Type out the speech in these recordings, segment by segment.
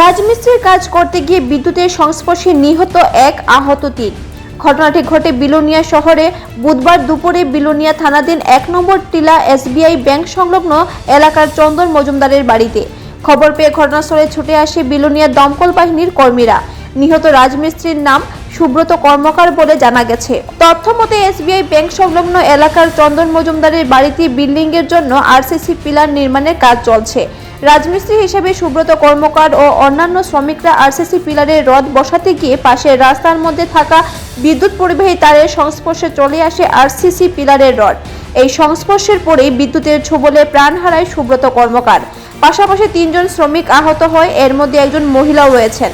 রাজমিস্ত্রির কাজ করতে গিয়ে বিদ্যুতের সংস্পর্শে নিহত এক আহত তিন। ঘটনাটি ঘটে বিলোনিয়া শহরে। বুধবার দুপুরে বিলোনিয়া থানাধীন এক নম্বর টিলা এসবিআই ব্যাংক সংলগ্ন এলাকার চন্দন মজুমদারের বাড়িতে। খবর পেয়ে ঘটনাস্থলে ছুটে আসে বিলোনিয়া দমকল বাহিনীর কর্মীরা। নিহত রাজমিস্ত্রির নাম সুব্রত কর্মকার বলে জানা গেছে। তথ্য মতে, এসবিআই ব্যাংক সংলগ্ন এলাকার চন্দন মজুমদারের বাড়িতে বিল্ডিং এর জন্য আরসিসি পিলার নির্মাণের কাজ চলছে। রাজমিস্ত্রি হিসেবে সুব্রত কর্মকার ও অন্যান্য শ্রমিকরা আরসিসি পিলারের রড বসাতে গিয়ে পাশের রাস্তার মধ্যে থাকা বিদ্যুৎ পরিবাহী তারের সংস্পর্শে চলে আসে আরসিসি পিলারের রড এই সংস্পর্শের পরেই বিদ্যুতের ছোবলে প্রাণ হারায় সুব্রত কর্মকার। পাশাপাশি তিনজন শ্রমিক আহত হয় এর মধ্যে একজন মহিলাও রয়েছেন।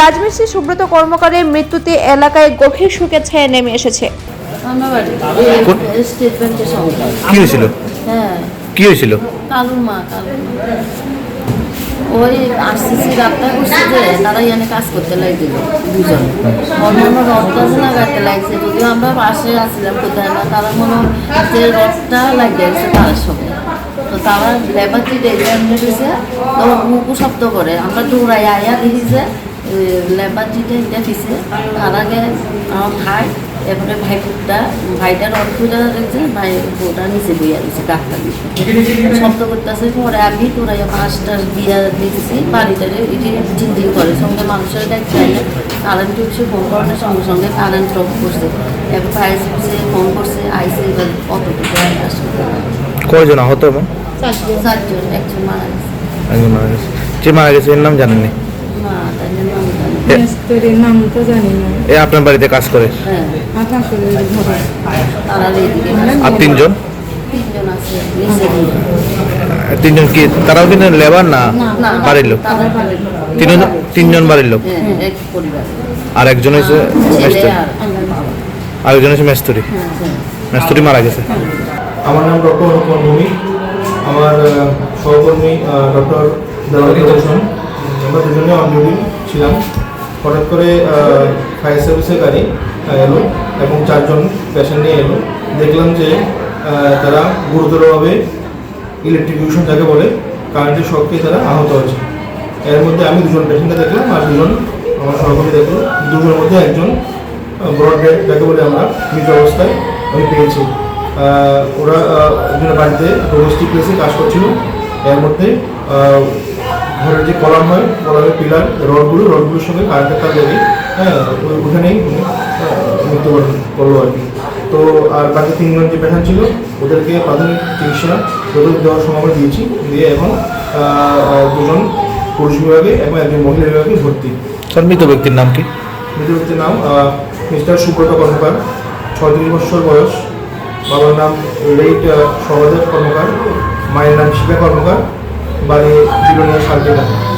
রাজমিস্ত্রি সুব্রত কর্মকারের মৃত্যুতে এলাকায় গভীর শোকের ছায়া নেমে এসেছে। কি হয়েছিল? হ্যাঁ। কি হয়েছিল? কালু মা কালু মা ওই আরসিসি রাস্তা করছে যে তারা এখানে কাজ করতে লাগছিল দুজন। অন্যান্য রথটা লাগাতে লাগছে যদিও আমরা পাশে আসছিলাম কোথায় না তারা মনে হয় যে রথটা লাগিয়ে গেছে তার সঙ্গে। তো তারা লেবার চিটে এমনি দিয়েছে তো মুখু শব্দ করে আমরা দৌড়াই আয়া দেখি যে লেবার চিটে এটা দিছে তার আগে আমার ভাই এরপরে ভাই ফুটটা ভাইটার অল্পটা দেখছে ভাই বউটা নিচে বইয়া দিছে ডাক্তার শব্দ করতেছে পরে আমি তোরা পাঁচটা দিয়া দিয়েছি বাড়িটারে এটি চিন্তিত করে সঙ্গে মানুষের চাইলে কারেন্ট উঠছে ফোন করানোর সঙ্গে সঙ্গে কারেন্ট ড্রপ করছে। এবার ফায়ার সার্ভিসে ফোন করছে আইসে এবার অতটুকু আসলে কয়জন আহত এবং চারজন। একজন মারা গেছে। একজন মারা গেছে। যে মারা গেছে এর নাম জানেননি? মা তাদের নাম জানি না। এ- মিস্ত্রির নাম তো জানি না। এ আপনার বাড়িতে কাজ করে? হ্যাঁ। এইদিকে আর তিনজন? তিনজন কি তারাও কিন্তু লেবার না বাড়ির লোক? তিনজন তিনজন বাড়ির লোক? হ্যাঁ এক পরিবার। আর একজন ছেলে আর একজন হচ্ছে মেস্তুরি? হ্যাঁ মেস্তুরি মারা গেছে। আমার নাম ডক্টর অনুপম ভৌমিক আমার সহকর্মী ডক্টর দেওয়ালি রোশন আমরা দুজনে অন ডিউটি ছিলাম। হঠাৎ করে ফায়ার সার্ভিসের গাড়ি এলো এবং চারজন পেশেন্ট নিয়ে এলো। দেখলাম যে তারা গুরুতরভাবে ইলেকট্রিকিউশন যাকে বলে কারেন্টের শখকে তারা আহত হয়েছে। এর মধ্যে আমি দুজন পেশেন্টকে দেখলাম আর দুজন আমার সহকর্মী দেখল। দুজনের মধ্যে একজন ব্রড ডেড যাকে বলে আমরা, মৃত অবস্থায় আমি পেয়েছি। ওরা একজনের বাড়িতে ডোমেস্টিক প্লেসে কাজ করছিল। এর মধ্যে ঘরের যে কলাম হয় কলামের পিলার রডগুলো রডগুলোর সঙ্গে কারেন্টের তার লেগে হ্যাঁ ওখানেই উনি, মৃত্যুবরণ করল আর কি। তো আর বাকি তিনজন যে পেশেন্ট ছিল ওদেরকে প্রাথমিক চিকিৎসা ওদের দেওয়ার সময় আমরা দিয়েছি। দিয়ে এখন দুজন পুরুষ বিভাগে এবং একজন মহিলা বিভাগে ভর্তি। তার মৃত ব্যক্তির নাম কি? মৃত ব্যক্তির নাম মিস্টার সুব্রত কর্মকার ছত্রিশ বছর বয়স। বাবার নাম লেট সহদেব কর্মকার মায়ের নাম শিকা কর্মকার। বাড়ি বিলোনিয়া শান্তিকা